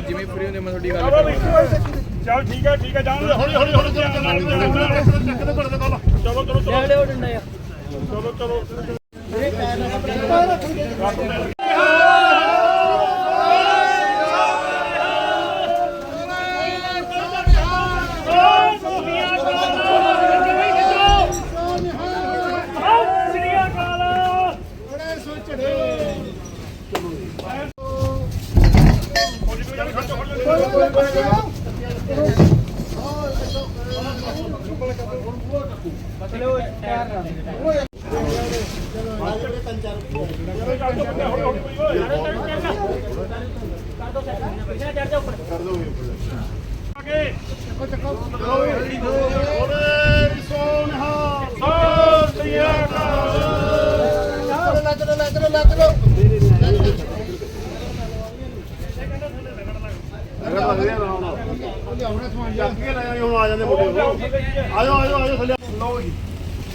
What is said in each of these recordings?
ਜਿਵੇਂ ਫਰੀ ਹੁੰਦੀ ਮੈਂ ਤੁਹਾਡੀ ਗੱਲ ਕਰਾਂਗਾ ਚੱਲ ਠੀਕ ਹੈ ਠੀਕ ਹੈ ਜਾਣ ਦੇ ਹੌਲੀ ਹੌਲੀ ਹੌਲੀ ਚਲੋ ਚਲੋ ਚਲੋ ਚਲੋ ਚਲੋ ਆਜੋ ਆਜੋ ਆਜੋ ਥੱਲੇ। ਲਓ ਜੀ।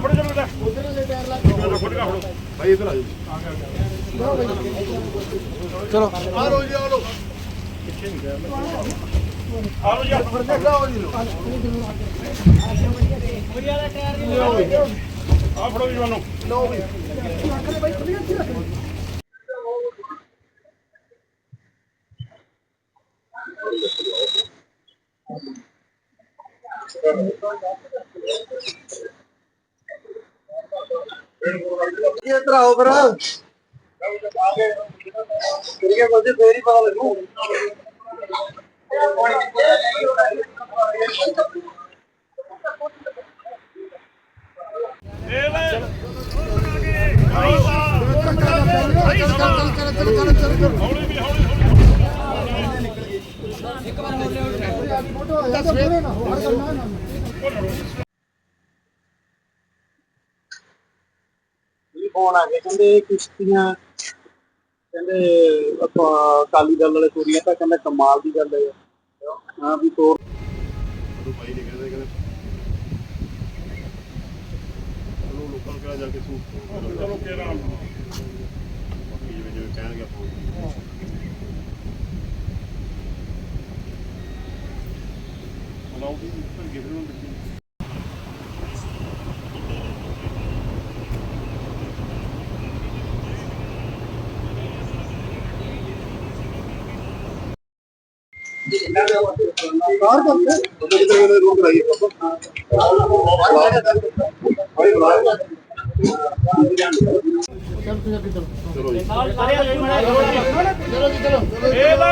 ਫੜ ਜਾ ਬੇਟਾ ਉਧਰ ਫੜ ਜਾ ਫੜੋ ਭਾਈ ਇਧਰ ਆ ਜਾਓ ਚਲੋ ਆ ਲੋ ਜੀ ਆ ਲੋ ਆ ਲੋ ਜੀ ਆ ਫੜੋ ਜੀ ਜਵਾਨੋ ਇੱਧਰ ਆਓ ਫਿਰ ਕਿਹੜੀਆਂ ਬੋਲਦੇ ਫੇਰ ਹੀ ਪਤਾ ਲੱਗੂ ਇਹ ਲੈ ਹੌਲੀ ਵੀ ਹੌਲੀ ਹੌਲੀ ਫੋਨ ਆ ਗਏ ਕਹਿੰਦੇ ਕਿਸ਼ਤੀਆਂ ਕਹਿੰਦੇ ਆਪਾਂ ਕਾਲੀ ਦਲ ਵਾਲੇ ਚੋਰੀਆਂ ਤਾਂ ਕਹਿੰਦਾ ਕਮਾਲ ਦੀ ਗੱਲ ਹੈ। ਹਾਂ ਵੀ ਤੋੜ ਭਾਈ ਨੇ ਕਹਿੰਦੇ ਕਹਿੰਦੇ ਚਲੋ ਲੋਕਾਂ ਨੂੰ ਕਿਹਾ ਜਾ ਕੇ ਸੂਟ ਚਲੋ ਕਿਹੜਾ ਬਾਕੀ ਜਿਵੇਂ ਜਿਵੇਂ ਕਹਿਣਗੇ ਆਪਾਂ। ਮਨਾਉ ਦੀ ਪਰ ਗਿਫਟ ਨੂੰ ਦਿੱਤੀ ਬਾਹਰ ਬੰਦੇ ਉਹਦੇ ਕਿਤੇ ਉਹਨੇ ਰੋਕ ਲਾਈ ਚਲੋ ਜੀ ਇਹ ਲੈ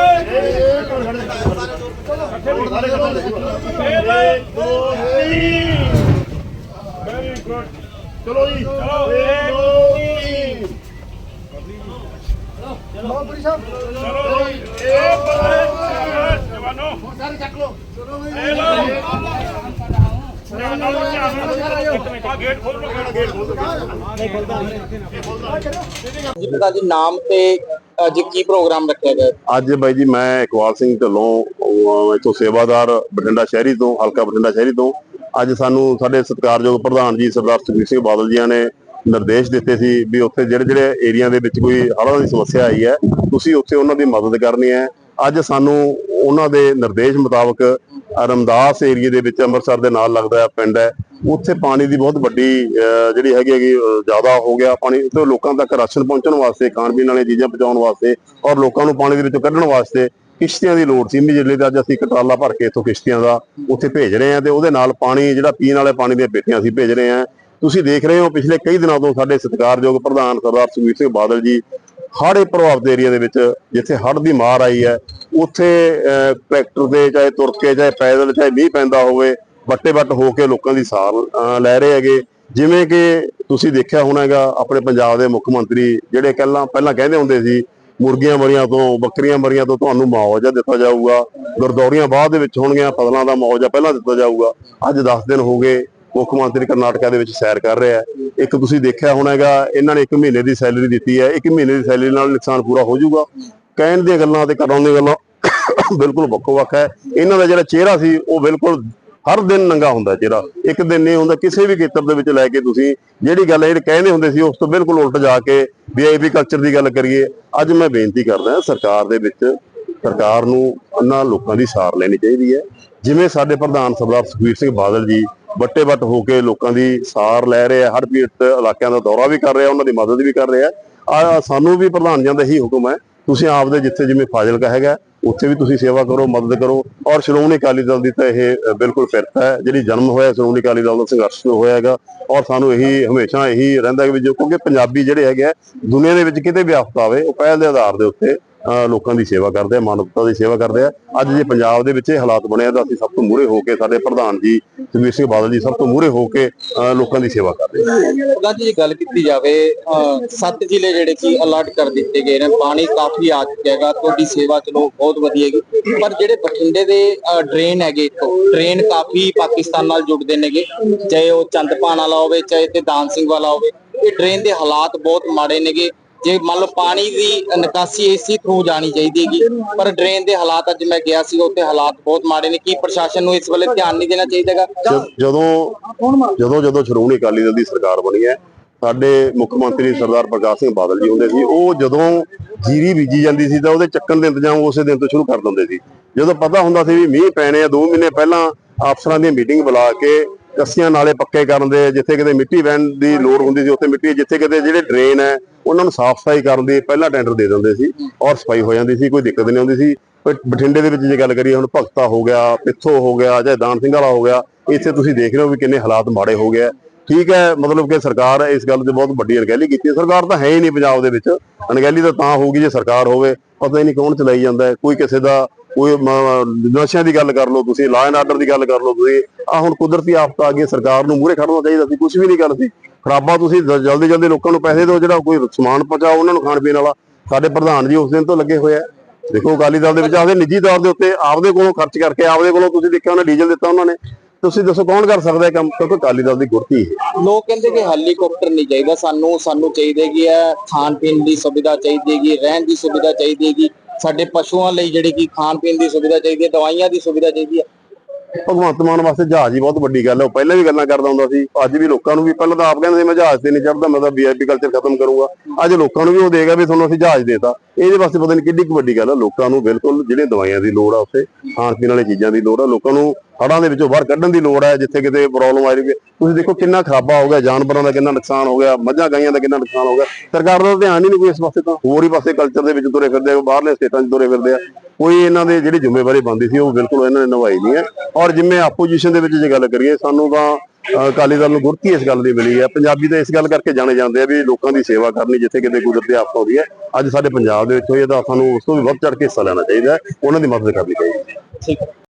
ਇਹ ਲੈ ਦੋ ਤਿੰਨ ਵੈਰੀ ਗੁੱਡ ਚਲੋ ਜੀ ਚਲੋ ਇੱਕ ਦੋ ਤਿੰਨ ਚਲੋ ਜੀ ਇਹ ਬਲੇ ਜਵਾਨੋ ਸਾਰੇ ਚੱਕ ਲਓ ਜਵਾਨੋ ਧਿਆਨ ਨਾਲ ਆ ਗੇਟ ਖੋਲ ਲੋ ਗੇਟ ਖੋਲ ਜੀ ਪਿਤਾ ਜੀ ਨਾਮ ਤੇ ਅੱਜ ਕੀ ਪ੍ਰੋਗਰਾਮ ਰੱਖਿਆ ਗਿਆ? ਅੱਜ ਬਾਈ ਜੀ ਮੈਂ ਇਕਵਾਲ ਸਿੰਘ ਢੱਲੋਂ ਅਹ ਇੱਥੋਂ ਸੇਵਾਦਾਰ ਬਠਿੰਡਾ ਸ਼ਹਿਰੀ ਤੋਂ ਹਲਕਾ ਬਠਿੰਡਾ ਸ਼ਹਿਰੀ ਤੋਂ। ਅੱਜ ਸਾਨੂੰ ਸਾਡੇ ਸਤਿਕਾਰਯੋਗ ਪ੍ਰਧਾਨ ਜੀ ਸਰਦਾਰ ਸੁਖਬੀਰ ਸਿੰਘ ਬਾਦਲ ਜੀਆਂ ਨੇ ਨਿਰਦੇਸ਼ ਦਿੱਤੇ ਸੀ ਵੀ ਉੱਥੇ ਜਿਹੜੇ ਜਿਹੜੇ ਏਰੀਆ ਦੇ ਵਿੱਚ ਕੋਈ ਹੜ੍ਹਾਂ ਦੀ ਸਮੱਸਿਆ ਆਈ ਹੈ ਤੁਸੀਂ ਉੱਥੇ ਉਹਨਾਂ ਦੀ ਮਦਦ ਕਰਨੀ ਹੈ। ਅੱਜ ਸਾਨੂੰ ਉਹਨਾਂ ਦੇ ਨਿਰਦੇਸ਼ ਮੁਤਾਬਕ ਰਮਦਾਸ ਏਰੀਆ ਦੇ ਵਿੱਚ ਅੰਮ੍ਰਿਤਸਰ ਦੇ ਨਾਲ ਲੱਗਦਾ ਪਿੰਡ ਹੈ। ਉੱਥੇ ਪਾਣੀ ਦੀ ਬਹੁਤ ਵੱਡੀ ਜਿਹੜੀ ਹੈਗੀ ਹੈਗੀ ਜ਼ਿਆਦਾ ਹੋ ਗਿਆ ਪਾਣੀ। ਉੱਥੇ ਲੋਕਾਂ ਤੱਕ ਰਾਸ਼ਨ ਪਹੁੰਚਣ ਵਾਸਤੇ, ਖਾਣ ਪੀਣ ਵਾਲੀਆਂ ਚੀਜ਼ਾਂ ਪਹੁੰਚਾਉਣ ਵਾਸਤੇ ਔਰ ਲੋਕਾਂ ਨੂੰ ਪਾਣੀ ਦੇ ਵਿੱਚੋਂ ਕੱਢਣ ਵਾਸਤੇ ਕਿਸ਼ਤੀਆਂ ਦੀ ਲੋੜ ਸੀ। ਇਮੀਡੀਏਟਲੀ ਤੇ ਅੱਜ ਅਸੀਂ ਇੱਕ ਟਰਾਲਾ ਭਰ ਕੇ ਇੱਥੋਂ ਕਿਸ਼ਤੀਆਂ ਦਾ ਉੱਥੇ ਭੇਜ ਰਹੇ ਹਾਂ ਤੇ ਉਹਦੇ ਨਾਲ ਪਾਣੀ, ਜਿਹੜਾ ਪੀਣ ਵਾਲੇ ਪਾਣੀ ਦੀਆਂ ਪੇਟੀਆਂ ਅਸੀਂ ਭੇਜ ਰਹੇ ਹਾਂ। ਤੁਸੀਂ ਦੇਖ ਰਹੇ ਹੋ, ਪਿਛਲੇ ਕਈ ਦਿਨਾਂ ਤੋਂ ਸਾਡੇ ਸਤਿਕਾਰਯੋਗ ਪ੍ਰਧਾਨ ਸਰਦਾਰ ਸੁਖਬੀਰ ਸਿੰਘ ਬਾਦਲ ਜੀ ਹੜ੍ਹ ਪ੍ਰਭਾਵਿਤ ਏਰੀਆ ਦੇ ਵਿੱਚ ਜਿੱਥੇ ਹੜ੍ਹ ਦੀ ਮਾਰ ਆਈ ਹੈ ਉੱਥੇ ਅਹ, ਟਰੈਕਟਰ ਦੇ ਚਾਹੇ ਤੁਰ ਕੇ ਚਾਹੇ ਪੈਦਲ ਚਾਹੇ ਮੀਂਹ ਪੈਂਦਾ ਹੋਵੇ ਵੱਟੇ ਵੱਟ ਹੋ ਕੇ ਲੋਕਾਂ ਦੀ ਸਾਰ ਅਹ, ਲੈ ਰਹੇ ਹੈਗੇ। ਜਿਵੇਂ ਕਿ ਤੁਸੀਂ ਦੇਖਿਆ ਹੋਣਾ ਹੈਗਾ ਆਪਣੇ ਪੰਜਾਬ ਦੇ ਮੁੱਖ ਮੰਤਰੀ ਜਿਹੜੇ ਪਹਿਲਾਂ ਪਹਿਲਾਂ ਕਹਿੰਦੇ ਹੁੰਦੇ ਸੀ ਮੁਰਗੀਆਂ ਮਰੀਆਂ ਤੋਂ ਬੱਕਰੀਆਂ ਮਰੀਆਂ ਤੋਂ ਤੁਹਾਨੂੰ ਮੁਆਵਜ਼ਾ ਦਿੱਤਾ ਜਾਊਗਾ। ਗਰਦੌਰੀਆਂ ਬਾਅਦ ਦੇ ਵਿੱਚ ਹੋਣਗੀਆਂ ਫਸਲਾਂ ਦਾ ਮੁਆਵਜ਼ਾ ਪਹਿਲਾਂ ਦਿੱਤਾ ਜਾਊਗਾ। ਅੱਜ 10 ਦਿਨ ਹੋ ਗਏ ਮੁੱਖ ਮੰਤਰੀ ਕਰਨਾਟਕਾ ਦੇ ਵਿੱਚ ਸੈਰ ਕਰ ਰਿਹਾ ਇੱਕ ਤੁਸੀਂ ਦੇਖਿਆ ਹੋਣਾ ਹੈਗਾ, ਇਹਨਾਂ ਨੇ 1 ਮਹੀਨੇ ਦੀ ਸੈਲਰੀ ਦਿੱਤੀ ਹੈ। 1 ਮਹੀਨੇ ਦੀ ਸੈਲਰੀ ਨਾਲ ਨੁਕਸਾਨ ਪੂਰਾ ਹੋ ਜਾਊਗਾ। ਕਹਿਣ ਦੀਆਂ ਗੱਲਾਂ ਤੇ ਕਰਨ ਦੀਆਂ ਗੱਲਾਂ ਬਿਲਕੁਲ ਵੱਖੋ ਵੱਖ ਹੈ। ਇਹਨਾਂ ਦਾ ਜਿਹੜਾ ਚਿਹਰਾ ਸੀ, ਉਹ ਬਿਲਕੁਲ ਹਰ ਦਿਨ ਨੰਗਾ ਹੁੰਦਾ ਚਿਹਰਾ। ਇੱਕ ਦਿਨ ਨਹੀਂ ਹੁੰਦਾ, ਕਿਸੇ ਵੀ ਖੇਤਰ ਦੇ ਵਿੱਚ ਲੈ ਕੇ ਤੁਸੀਂ ਜਿਹੜੀ ਗੱਲ ਇਹ ਕਹਿੰਦੇ ਹੁੰਦੇ ਸੀ, ਉਸ ਤੋਂ ਬਿਲਕੁਲ ਉਲਟ ਜਾ ਕੇ ਵੀਆਈਪੀ ਕਲਚਰ ਦੀ ਗੱਲ ਕਰੀਏ। ਅੱਜ ਮੈਂ ਬੇਨਤੀ ਕਰਦਾ ਸਰਕਾਰ ਦੇ ਵਿੱਚ ਸਰਕਾਰ ਨੂੰ ਉਹਨਾਂ ਲੋਕਾਂ ਦੀ ਸਾਰ ਲੈਣੀ ਚਾਹੀਦੀ ਹੈ। ਜਿਵੇਂ ਸਾਡੇ ਪ੍ਰਧਾਨ ਸਰਦਾਰ ਸੁਖਬੀਰ ਸਿੰਘ ਬਾਦਲ ਜੀ ਵੱਟੇ ਵੱਟ ਹੋ ਕੇ ਲੋਕਾਂ ਦੀ ਸਾਰ ਲੈ ਰਹੇ ਆ ਹਰ ਪੀੜਤ ਇਲਾਕਿਆਂ ਦਾ ਦੌਰਾ ਵੀ ਕਰ ਰਹੇ ਆ ਉਹਨਾਂ ਦੀ ਮਦਦ ਵੀ ਕਰ ਰਹੇ ਆ। ਆ ਸਾਨੂੰ ਵੀ ਪ੍ਰਧਾਨ ਜੀ ਦਾ ਇਹੀ ਹੁਕਮ ਹੈ, ਤੁਸੀਂ ਆਪਦੇ ਜਿੱਥੇ ਜਿਵੇਂ ਫਾਜ਼ਿਲਕਾ ਹੈਗਾ, ਉੱਥੇ ਵੀ ਤੁਸੀਂ ਸੇਵਾ ਕਰੋ, ਮਦਦ ਕਰੋ। ਔਰ ਸ਼੍ਰੋਮਣੀ ਅਕਾਲੀ ਦਲ ਦੀ ਤਾਂ ਇਹ ਬਿਲਕੁਲ ਫਿਰਤ ਹੈ, ਜਿਹੜੀ ਜਨਮ ਹੋਇਆ ਸ਼੍ਰੋਮਣੀ ਅਕਾਲੀ ਦਲ ਦਾ, ਸੰਘਰਸ਼ ਤੋਂ ਹੋਇਆ ਹੈਗਾ। ਔਰ ਸਾਨੂੰ ਇਹੀ, ਹਮੇਸ਼ਾ ਇਹੀ ਰਹਿੰਦਾ ਹੈ ਵੀ ਜੋ, ਕਿਉਂਕਿ ਪੰਜਾਬੀ ਜਿਹੜੇ ਹੈਗੇ ਆ, ਦੁਨੀਆ ਦੇ ਵਿੱਚ ਕਿਤੇ ਵੀ ਆਫਤ ਆਵੇ, ਉਹ ਪਹਿਲ ਦੇ ਆਧਾਰ ਦੇ ਉੱਤੇ ਲੋਕਾਂ ਦੀ ਸੇਵਾ ਕਰਦੇ ਆ, ਮਾਨਵਤਾ ਦੀ ਸੇਵਾ ਕਰਦੇ ਆ। ਅੱਜ ਜੇ ਪੰਜਾਬ ਦੇ ਵਿੱਚ ਇਹ ਹਾਲਾਤ ਬਣਿਆ ਤਾਂ ਅਸੀਂ ਸਭ ਤੋਂ ਮੂਹਰੇ ਹੋ ਕੇ ਸਾਡੇ ਪ੍ਰਧਾਨ ਜੀ ਸੁਖਬੀਰ ਸਿੰਘ ਬਾਦਲ ਜੀ ਸਭ ਤੋਂ ਮੂਹਰੇ ਹੋ ਕੇ ਲੋਕਾਂ ਦੀ ਸੇਵਾ ਕਰਦੇ ਆ। ਜੀ ਗੱਲ ਕੀਤੀ ਜਾਵੇ ਸੱਤ ਜ਼ਿਲ੍ਹੇ ਜਿਹੜੇ ਕਿ ਅਲਰਟ ਕਰ ਦਿੱਤੇ ਗਏ ਨੇ, ਪਾਣੀ ਕਾਫੀ ਆ ਚੁੱਕਿਆ ਹੈਗਾ, ਤੁਹਾਡੀ ਸੇਵਾ ਚਲੋ ਬਹੁਤ ਵਧੀਆ ਹੈਗੀ, ਪਰ ਜਿਹੜੇ ਬਠਿੰਡੇ ਦੇ ਡਰੇਨ ਹੈਗੇ ਇੱਥੋਂ ਡਰੇਨ ਕਾਫੀ ਪਾਕਿਸਤਾਨ ਨਾਲ ਜੁੜਦੇ ਨੇਗੇ, ਚਾਹੇ ਉਹ ਚੰਦਪਾਨ ਵਾਲਾ ਹੋਵੇ, ਚਾਹੇ ਤੇ ਦਾਨ ਸਿੰਘ ਵਾਲਾ ਹੋਵੇ, ਇਹ ਡਰੇਨ ਦੇ ਹਾਲਾਤ ਬਹੁਤ ਮਾੜੇ ਨੇਗੇ। ਜੇ ਮੰਨ ਲਓ ਪਾਣੀ ਦੀ ਨਿਕਾਸੀ ਏਸੀ ਥਰੂ ਜਾਣੀ ਚਾਹੀਦੀ ਹੈਗੀ, ਪਰ ਡਰੇਨ ਦੇ ਹਾਲਾਤ ਅੱਜ ਮੈਂ ਗਿਆ ਸੀ, ਉੱਥੇ ਹਾਲਾਤ ਬਹੁਤ ਮਾੜੇ ਨੇ, ਕੀ ਪ੍ਰਸ਼ਾਸਨ ਨੂੰ ਇਸ ਵੇਲੇ ਧਿਆਨ ਨਹੀਂ ਦੇਣਾ ਚਾਹੀਦਾਗਾ ਜਦੋਂ ਜਦੋਂ ਜਦੋਂ ਸ਼੍ਰੋਮਣੀ ਅਕਾਲੀ ਦਲ ਦੀ ਸਰਕਾਰ ਬਣੀ ਹੈ, ਸਾਡੇ ਮੁੱਖ ਮੰਤਰੀ ਸਰਦਾਰ ਪ੍ਰਕਾਸ਼ ਸਿੰਘ ਬਾਦਲ ਜੀ ਹੁੰਦੇ ਸੀ, ਉਹ ਜਦੋਂ ਜੀਰੀ ਬੀਜੀ ਜਾਂਦੀ ਸੀ ਤਾਂ ਉਹਦੇ ਚੱਕਣ ਦੇ ਇੰਤਜ਼ਾਮ ਉਸੇ ਦਿਨ ਤੋਂ ਸ਼ੁਰੂ ਕਰ ਦਿੰਦੇ ਸੀ। ਜਦੋਂ ਪਤਾ ਹੁੰਦਾ ਸੀ ਵੀ ਮੀਂਹ ਪੈਣੇ ਆ 2 ਮਹੀਨੇ ਪਹਿਲਾਂ ਅਫਸਰਾਂ ਦੀ ਮੀਟਿੰਗ ਬੁਲਾ ਕੇ ਕੱਸੀਆਂ ਨਾਲੇ ਪੱਕੇ ਕਰਨ ਦੇ, ਜਿੱਥੇ ਕਿਤੇ ਮਿੱਟੀ ਵਹਿਣ ਦੀ ਲੋੜ ਹੁੰਦੀ ਸੀ, ਉੱਥੇ ਮਿੱਟੀ, ਜਿੱਥੇ ਕਿਤੇ ਜਿਹੜੇ ਡਰੇਨ ਹੈ ਉਹਨਾਂ ਨੂੰ ਸਾਫ਼ ਸਫ਼ਾਈ ਕਰਨ ਦੀ ਪਹਿਲਾਂ ਟੈਂਡਰ ਦੇ ਦਿੰਦੇ ਸੀ ਔਰ ਸਫ਼ਾਈ ਹੋ ਜਾਂਦੀ ਸੀ, ਕੋਈ ਦਿੱਕਤ ਨਹੀਂ ਆਉਂਦੀ ਸੀ। ਬਠਿੰਡੇ ਦੇ ਵਿੱਚ ਜੇ ਗੱਲ ਕਰੀਏ, ਹੁਣ ਭਗਤਾ ਹੋ ਗਿਆ, ਪਿੱਥੋ ਹੋ ਗਿਆ ਜਾਂ ਦਾਨ ਸਿੰਘ ਵਾਲਾ ਹੋ ਗਿਆ, ਇੱਥੇ ਤੁਸੀਂ ਦੇਖ ਰਹੇ ਹੋ ਵੀ ਕਿੰਨੇ ਹਾਲਾਤ ਮਾੜੇ ਹੋ ਗਏ ਠੀਕ ਹੈ, ਮਤਲਬ ਕਿ ਸਰਕਾਰ ਇਸ ਗੱਲ ਤੇ ਬਹੁਤ ਵੱਡੀ ਅਣਗਹਿਲੀ ਕੀਤੀ ਹੈ। ਸਰਕਾਰ ਤਾਂ ਹੈ ਹੀ ਨਹੀਂ ਪੰਜਾਬ ਦੇ ਵਿੱਚ। ਅਣਗਹਿਲੀ ਤਾਂ ਤਾਂ ਹੋਊਗੀ ਜੇ ਸਰਕਾਰ ਹੋਵੇ, ਪਤਾ ਹੀ ਨਹੀਂ ਕੌਣ ਚਲਾਈ ਜਾਂਦਾ ਕੋਈ ਕਿਸੇ ਦਾ, ਕੋਈ ਨਸ਼ਿਆਂ ਦੀ ਗੱਲ ਕਰ ਲਓ ਤੁਸੀਂ ਲਾਅ ਐਂਡ ਆਰਡਰ ਦੀ ਗੱਲ ਕਰ ਲਓ ਤੁਸੀਂ। ਆ ਹੁਣ ਕੁਦਰਤੀ ਆਫਤ ਆ ਗਈ ਸਰਕਾਰ ਨੂੰ ਮੂਹਰੇ ਖੜਨਾ ਚਾਹੀਦਾ ਸੀ ਕੁਝ ਵੀ ਨਹੀਂ ਕਰ ਖਰਾਬਾ ਤੁਸੀਂ ਜਲਦੀ ਜਲਦੀ ਲੋਕਾਂ ਨੂੰ ਪੈਸੇ ਦਿਓ, ਜਿਹੜਾ ਕੋਈ ਸਮਾਨ ਪਹੁੰਚਾਓ ਉਹਨਾਂ ਨੂੰ ਖਾਣ ਪੀਣ ਵਾਲਾ। ਸਾਡੇ ਪ੍ਰਧਾਨ ਜੀ ਉਸ ਦਿਨ ਤੋਂ ਲੱਗੇ ਹੋਏ ਆ। ਦੇਖੋ, ਅਕਾਲੀ ਦਲ ਦੇ ਵਿੱਚ ਆਪਦੇ ਨਿੱਜੀ ਤੌਰ ਦੇ ਉੱਤੇ ਆਪਦੇ ਕੋਲੋਂ ਖਰਚ ਕਰਕੇ, ਆਪਦੇ ਕੋਲੋਂ ਤੁਸੀਂ ਦੇਖਿਆ ਉਹਨੇ ਡੀਜ਼ਲ ਦਿੱਤਾ ਉਹਨਾਂ ਨੇ। ਤੁਸੀਂ ਦੱਸੋ, ਕੌਣ ਕਰ ਸਕਦਾ ਇਹ ਕੰਮ? ਕਿਉਂਕਿ ਅਕਾਲੀ ਦਲ ਦੀ ਗੁਰਤੀ ਹੈ। ਲੋਕ ਕਹਿੰਦੇ ਕਿ ਹੈਲੀਕਾਪਟਰ ਨਹੀਂ ਚਾਹੀਦਾ ਸਾਨੂੰ ਸਾਨੂੰ ਚਾਹੀਦੀ ਹੈਗੀ ਹੈ ਖਾਣ ਪੀਣ ਦੀ ਸੁਵਿਧਾ ਚਾਹੀਦੀ ਹੈਗੀ, ਰਹਿਣ ਦੀ ਸੁਵਿਧਾ ਚਾਹੀਦੀ ਹੈਗੀ। ਸਾਡੇ ਪਸ਼ੂਆਂ ਲਈ ਜਿਹੜੀ ਕਿ ਖਾਣ ਪੀਣ ਦੀ ਸੁਵਿਧਾ ਚਾਹੀਦੀ ਹੈ, ਦਵਾਈਆਂ ਦੀ ਸੁਵਿਧਾ ਚਾਹੀਦੀ ਹੈ। ਭਗਵੰਤ ਮਾਨ ਵਾਸਤੇ ਜਹਾਜ਼ ਹੀ ਬਹੁਤ ਵੱਡੀ ਗੱਲ ਹੈ। ਉਹ ਪਹਿਲਾਂ ਵੀ ਗੱਲਾਂ ਕਰਦਾ ਹੁੰਦਾ ਸੀ। ਅੱਜ ਵੀ ਲੋਕਾਂ ਨੂੰ ਵੀ ਪਹਿਲਾਂ ਤਾਂ ਆਪ ਕਹਿੰਦੇ ਸੀ, ਮੈਂ ਜਹਾਜ਼ ਤੇ ਨਹੀਂ ਚੜਦਾ ਮੈਂ ਤਾਂ ਵੀਆਈਪੀ ਕਲਚਰ ਖਤਮ ਕਰੂੰਗਾ। ਅੱਜ ਲੋਕਾਂ ਨੂੰ ਵੀ ਉਹ ਦੇਗਾ ਵੀ ਤੁਹਾਨੂੰ ਅਸੀਂ ਜਹਾਜ਼ ਦੇਤਾ। ਇਹਦੇ ਵਾਸਤੇ ਪਤਾ ਨਹੀਂ ਕਿੱਡੀ ਕੁ ਵੱਡੀ ਗੱਲ ਹੈ। ਲੋਕਾਂ ਨੂੰ ਬਿਲਕੁਲ ਜਿਹੜੀਆਂ ਦਵਾਈਆਂ ਦੀ ਲੋੜ ਆ ਉੱਥੇ ਖਾਣ ਪੀਣ ਵਾਲੀ ਚੀਜ਼ਾਂ ਦੀ ਲੋੜ ਆ। ਲੋਕਾਂ ਨੂੰ ਹੜਾਂ ਦੇ ਵਿੱਚੋਂ ਬਾਹਰ ਕੱਢਣ ਦੀ ਲੋੜ ਹੈ, ਜਿੱਥੇ ਕਿਤੇ ਪ੍ਰੋਬਲਮ ਆ ਰਹੀ ਹੈ ਤੁਸੀਂ ਦੇਖੋ ਕਿੰਨਾ ਖਰਾਬਾ ਹੋ ਗਿਆ, ਜਾਨਵਰਾਂ ਦਾ ਕਿੰਨਾ ਨੁਕਸਾਨ ਹੋ ਗਿਆ, ਮੱਝਾਂ, ਗਾਈਆਂ ਦਾ ਕਿੰਨਾ ਨੁਕਸਾਨ ਹੋ ਗਿਆ। ਸਰਕਾਰ ਦਾ ਧਿਆਨ ਹੀ ਨਹੀਂ ਕੋਈ ਇਸ ਪਾਸੇ ਤਾਂ। ਹੋਰ ਹੀ ਪਾਸੇ ਕਲਚਰ ਦੇ ਵਿੱਚ ਤੁਰੇ ਫਿਰਦੇ ਆ, ਬਾਹਰਲੇ ਸਟੇਟਾਂ 'ਚ ਤੁਰੇ ਫਿਰਦੇ ਆ। ਕੋਈ ਇਹਨਾਂ ਦੇ ਜਿਹੜੀ ਜ਼ਿੰਮੇਵਾਰੀ ਬਣਦੀ ਸੀ, ਉਹ ਬਿਲਕੁਲ ਇਹਨਾਂ ਨੇ ਨਿਭਾਈ ਨਹੀਂ ਹੈ। ਔਰ ਜਿਵੇਂ ਆਪੋਜੀਸ਼ਨ ਦੇ ਵਿੱਚ ਜੇ ਗੱਲ ਕਰੀਏ, ਸਾਨੂੰ ਤਾਂ ਅਕਾਲੀ ਦਲ ਨੂੰ ਗੁਰਤੀ ਇਸ ਗੱਲ ਦੀ ਮਿਲੀ ਹੈ। ਪੰਜਾਬੀ ਤਾਂ ਇਸ ਗੱਲ ਕਰਕੇ ਜਾਣੇ ਜਾਂਦੇ ਆ ਵੀ ਲੋਕਾਂ ਦੀ ਸੇਵਾ ਕਰਨੀ ਜਿੱਥੇ ਕਿਤੇ ਕੁਦਰਤੀ ਆਫਤ ਆਉਂਦੀ ਹੈ, ਅੱਜ ਸਾਡੇ ਪੰਜਾਬ ਦੇ ਵਿੱਚ ਹੋਈ ਹੈ ਤਾਂ ਸਾਨੂੰ ਉਸ ਤੋਂ ਵੀ ਵੱਧ ਚੜ ਕੇ ਹਿੱਸਾ ਲੈਣਾ ਚਾਹੀਦਾ ਉਹਨਾਂ ਦੀ ਮਦਦ ਕਰਨੀ ਚਾਹੀਦੀ ਹੈ। ਠੀਕ ਹੈ।